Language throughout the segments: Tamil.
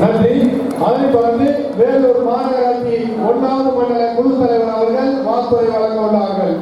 நன்றி. அதை தொடர்ந்து வேலூர் மாநகராட்சி ஒன்றாவது மண்டல குழு தலைவர் அவர்கள் வாக்குரை வழங்க உள்ளார்கள்.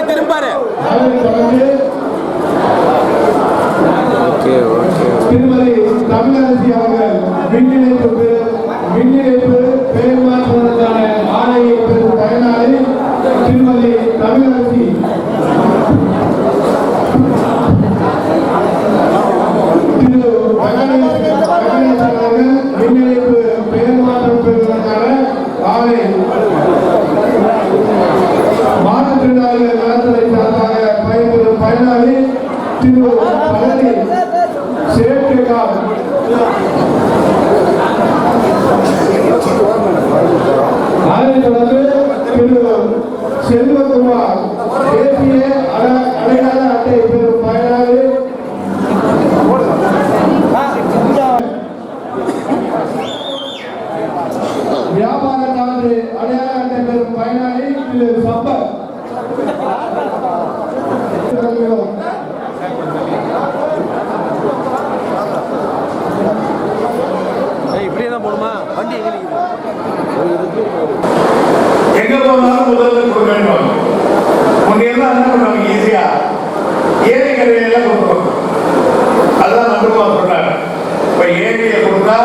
இங்க திரும்பாரு ஓகே ஓகே. திருமதி தமிழரசி அவர்கள் மின்னிணைப்பு மின்னிணைப்பு பெயர் மாற்றுவதற்கான ஆணையை பெறும் பயனாளி திருமதி தமிழரசி. மின்னிணைப்பு திரு பழனி சேட்டுகார் அதைத் தொடர்ந்து திரு செல்வகுமார் தேசிய அடையாள அட்டை பெறும் பயனாளி வியாபார நாடு அடையாள அட்டை பெறும் பயனாளி திரு சம்பத். வண்டி எங்க போனாலும் முதல்ல கொடுக்க வேண்டும் முன்னையெல்லாம் என்ன பண்ணுவாங்க? ஈஸியா ஏரி கரையெல்லாம் கொடுப்பாங்க. அதான் நம்பருமா சொல்றாங்க. இப்ப ஏரியை கொடுத்தா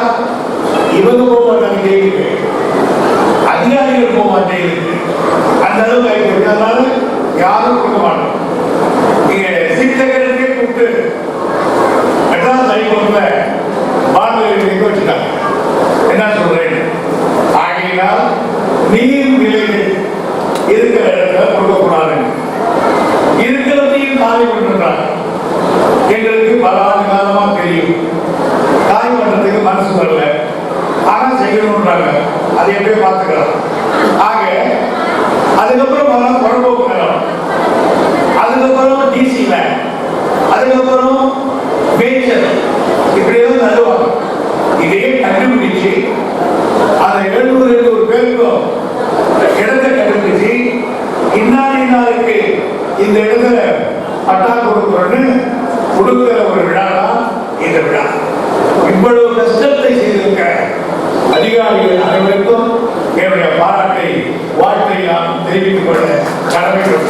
இவங்க போக மாட்டாங்க ஜெயிலுக்கு. அதிகாரிகள் போக மாட்டேங்குது அந்த அளவுக்கு ஆயிடுச்சு. அதனால யாரும் கொடுக்க மாட்டோம் நீங்க சிக்ஸகருக்கே கூப்பிட்டு மெட்ராஸ் ஹைகோர்ட்ல செய்யணும்ன்றாங்க அதை எப்படியே பார்த்துக்கலாம். ஆக அதுக்கப்புறம் பல குழப்பம் நிலம் அதுக்கப்புறம் டிசி மேன் அதுக்கப்புறம் வேச்சர் இப்படி எதுவும் தருவாங்க இதே கண்டுபிடிச்சு அந்த எழுநூறு ஒரு பேருக்கும் இடத்தை கண்டுபிடிச்சு இன்னாடி நாளுக்கு இந்த இடத்துல பட்டா கொடுக்குறோன்னு கொடுக்குற ஒரு விழா தான் இந்த விழா. இவ்வளவு கஷ்டத்தை செய்திருக்க அனைவருக்கும் என்னுடைய பாராட்டை வாழ்த்தை நான் தெரிவித்துக் கொள்ள கடமைப்பட்டிருக்கிறேன்